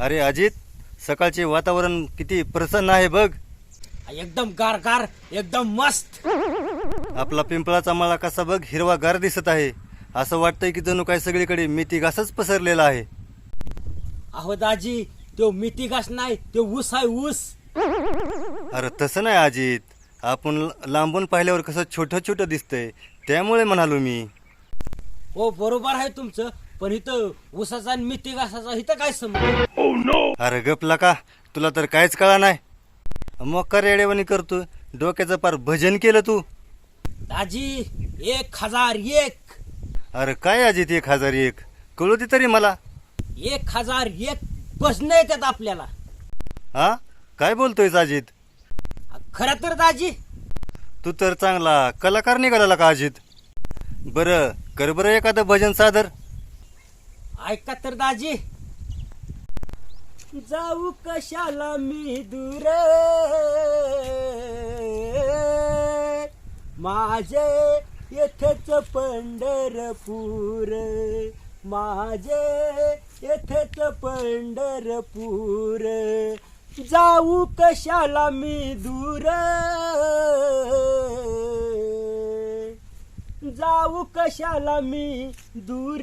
अरे अजित सकाळचे वातावरण किती प्रसन्न आहे बघ. एकदम गार गार एकदम मस्त. आपला पिंपळाचा मळा कसा बघ हिरवा गार दिसत आहे. असं वाटतंय की जणू काय सगळीकडे मेथी घासच पसरलेला आहे. अहो दाजी तो मिती घास नाही तो ऊस आहे ऊस. अरे तसं नाही अजित. आपण लांबून पाहिल्यावर कसं छोटं छोटं दिसतंय. त्यामुळे म्हणालो मी. हो बरोबर आहे तुमचं पण इथं ऊसाचा आणि मिती घासाचा इथं काय समज अरे गपला का तुला तर काहीच कळा नाही. मग का रेडेवानी करतो डोक्याचं पार भजन केलं तू. दाजी एक हजार एक. अरे काय अजित एक हजार एक? कळू दे तरी मला. एक हजार एक प्रश्न येतात आपल्याला. हा? काय बोलतोय अजित खरं तर दाजी. तू तर चांगला कलाकार निघाला का अजित बरं कर बरं एखादं भजन सादर? ऐका तर दाजी. जाऊ कशाला मी दूर? माझे येथेच पंढरपूर. माझे येथेच पंढरपूर. जाऊ कशाला मी दूर? जाऊ कशाला मी दूर?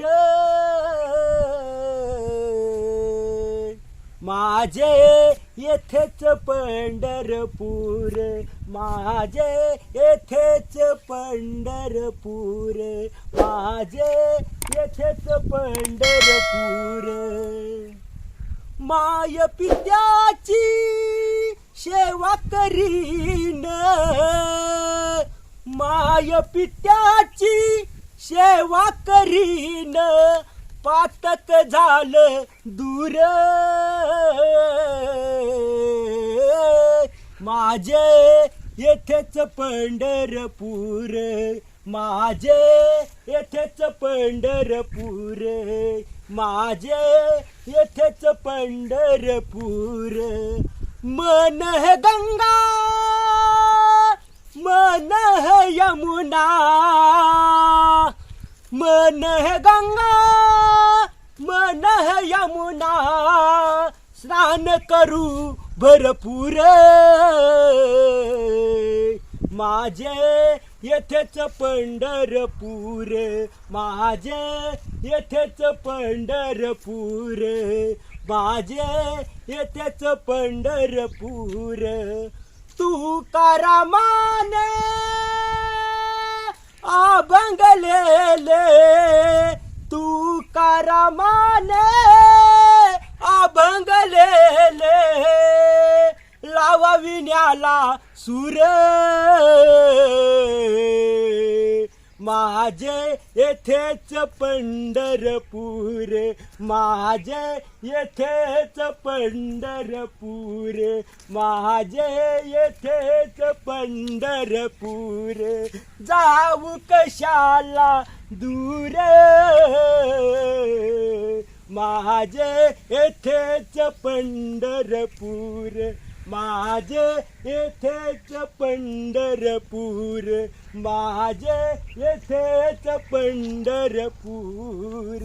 माझे येथेच पंढरपूर माझे येथेच पंढरपूर माझे येथेच पंढरपूर. माय पित्याची सेवा करीन. माय पित्याची सेवा करीन. पातक झालं दूर. माझे येथेच पंढरपूर. माझे येथेच पंढरपूर. माझे येथेच पंढरपूर. मन हे गंगा मन है यमुना मन है गंगा मन है यमुना। स्नान करू भरपूर। माझे येथेच पंढरपूर माझे येथेच पंढरपूर माझे येथेच पंढरपूर। तुकारामाने करामाने आबंगलेले तू आबंगलेले लावा विण्याला सुर। माझे येथेच पंढरपूर माझे येथेच पंढरपूर माझे येथेच पंढरपूर. जाऊ कशाला दूर? माझे येथेच पंढरपूर माझे येथेच पंढरपूर माझे येथेच पंढरपूर